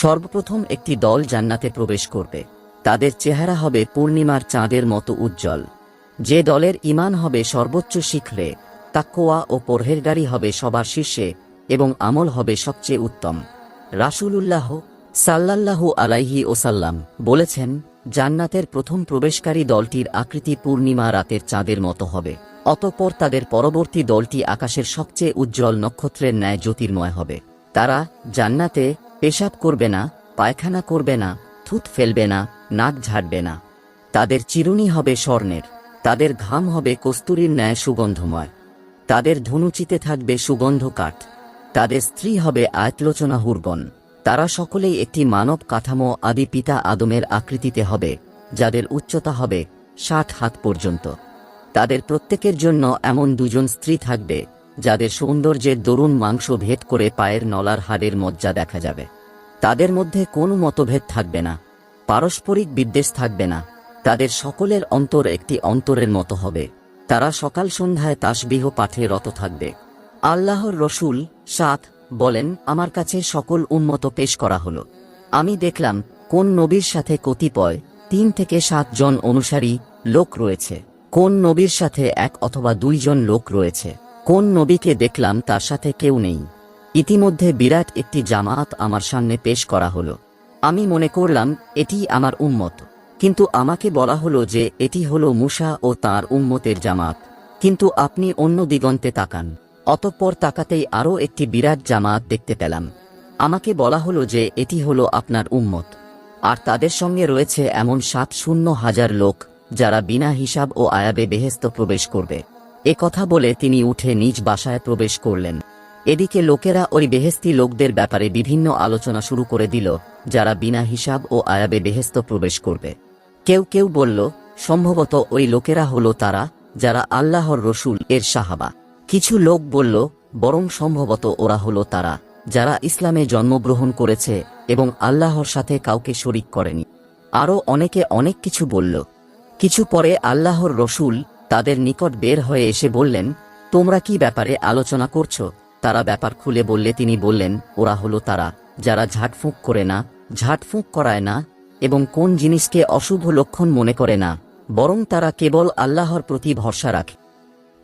সর্বপ্রথম একটি দল জান্নাতে প্রবেশ করবে। তাদের চেহারা হবে পূর্ণিমার চাঁদের মতো উজ্জ্বল। যে দলের ইমান হবে সর্বোচ্চ শিখরে তাক্কোয়া ও পরহেরগারি হবে সবার শীর্ষে এবং আমল হবে সবচেয়ে উত্তম। রাসূলুল্লাহ সাল্লাল্লাহু আলাইহি ওসাল্লাম বলেছেন, জান্নাতের প্রথম প্রবেশকারী দলটির আকৃতি পূর্ণিমা রাতের চাঁদের মতো হবে। অতঃপর তাদের পরবর্তী দলটি আকাশের সবচেয়ে উজ্জ্বল নক্ষত্রের ন্যায় জ্যোতির্ময় হবে। তারা জান্নাতে পেশাব করবে না, পায়খানা করবে না থুত ফেলবে না, নাক ঝাড়বে না। তাদের চিরুনি হবে স্বর্ণের, তাদের ঘাম হবে কস্তুরীর ন্যায় সুগন্ধময়। তাদের ধনুচিতে থাকবে সুগন্ধ কাঠ, তাদের স্ত্রী হবে আয়তলোচনা হুরবন তারা সকলেই একটি মানব কাঠামো আদি পিতা আদমের আকৃতিতে হবে, যাদের উচ্চতা হবে ষাট হাত পর্যন্ত। তাদের প্রত্যেকের জন্য এমন দুজন স্ত্রী থাকবে যাদের সৌন্দর্যের দরুন মাংস ভেদ করে পায়ের নলার হাড়ের মজ্জা দেখা যাবে। তাদের মধ্যে কোনো মতভেদ থাকবে না। পারস্পরিক বিদ্বেষ থাকবে না। তাদের সকলের অন্তর একটি অন্তরের মতো হবে। তারা সকাল সন্ধ্যায় তাসবিহ পাঠে রত থাকবে। আল্লাহর রসুল সাত বলেন, আমার কাছে সকল উন্মত পেশ করা হলো। আমি দেখলাম কোন নবীর সাথে কতিপয় তিন থেকে সাত জন অনুসারী লোক রয়েছে। কোন নবীর সাথে এক অথবা দুইজন লোক রয়েছে। কোন নবীকে দেখলাম তার সাথে কেউ নেই। ইতিমধ্যে বিরাট একটি জামাত আমার সামনে পেশ করা হলো। আমি মনে করলাম, এটি আমার উম্মত। কিন্তু আমাকে বলা হলো যে, এটি হলো মুসা ও তার উম্মতের জামাত। কিন্তু আপনি অন্য দিগন্তে তাকান। অতঃপর তাকাতেই আরও একটি বিরাট জামাত দেখতে পেলাম। আমাকে বলা হলো যে, এটি হলো আপনার উম্মত। আর তাদের সঙ্গে রয়েছে এমন সাত শূন্য হাজার লোক, যারা বিনা হিসাব ও আয়াবে বেহেস্ত প্রবেশ করবে। এ কথা বলে তিনি উঠে নিজ বাসায় প্রবেশ করলেন। এদিকে লোকেরা ওই বেহেস্তি লোকদের ব্যাপারে বিভিন্ন আলোচনা শুরু করে দিল, যারা বিনা হিসাব ও আয়াবে বেহেস্ত প্রবেশ করবে। কেউ কেউ বলল, সম্ভবত ওই লোকেরা হলো তারা, যারা আল্লাহর রসুল, এর সাহাবা। কিছু লোক বলল, বরং সম্ভবত ওরা হলো তারা, যারা ইসলামে জন্মগ্রহণ করেছে এবং আল্লাহর সাথে কাউকে শরিক করেনি। আরও অনেকে অনেক কিছু বলল। কিছু পরে আল্লাহর রসুল তাদের নিকট বের হয়ে এসে বললেন, তোমরা কি ব্যাপারে আলোচনা করছ? তারা ব্যাপার খুলে বললে তিনি বললেন, ওরা হলো তারা, যারা ঝাঁটফুঁক করে না, ঝাঁটফুঁক করায় না, এবং কোন জিনিসকে অশুভ লক্ষণ মনে করে না, বরং তারা কেবল আল্লাহর প্রতি ভরসা রাখে।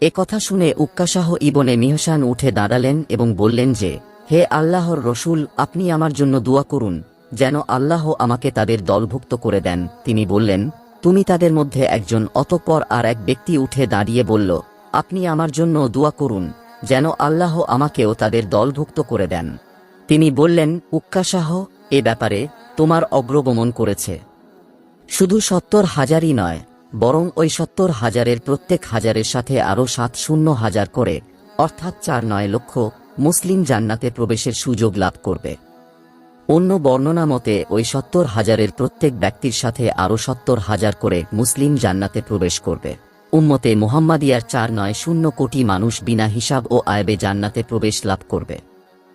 এ কথা শুনে উক্কাশাহ ইবনে মিহসান উঠে দাঁড়ালেন এবং বললেন যে, হে আল্লাহর রসুল, আপনি আমার জন্য দোয়া করুন, যেন আল্লাহ আমাকে তাদের দলভুক্ত করে দেন। তিনি বললেন তুমি তাদের মধ্যে একজন অতঃপর আর এক ব্যক্তি উঠে দাঁড়িয়ে বলল, আপনি আমার জন্য দোয়া করুন, যেন আল্লাহ আমাকেও তাদের দলভুক্ত করে দেন। তিনি বললেন, উক্কাশাহ, এ ব্যাপারে তোমার অগ্রগমন করেছে। শুধু সত্তর হাজারই নয়, বরং ওই সত্তর হাজারের প্রত্যেক হাজারের সাথে আরও সাত শূন্য হাজার করে, অর্থাৎ চার নয় লক্ষ মুসলিম জান্নাতে প্রবেশের সুযোগ লাভ করবে। অন্য বর্ণনা মতে, ওই সত্তর হাজারের প্রত্যেক ব্যক্তির সাথে আরও সত্তর হাজার করে মুসলিম জান্নাতে প্রবেশ করবে। উম্মতে মোহাম্মদিয়ার চার নয় শূন্য কোটি মানুষ বিনা হিসাব ও আয়বে জান্নাতে প্রবেশ লাভ করবে।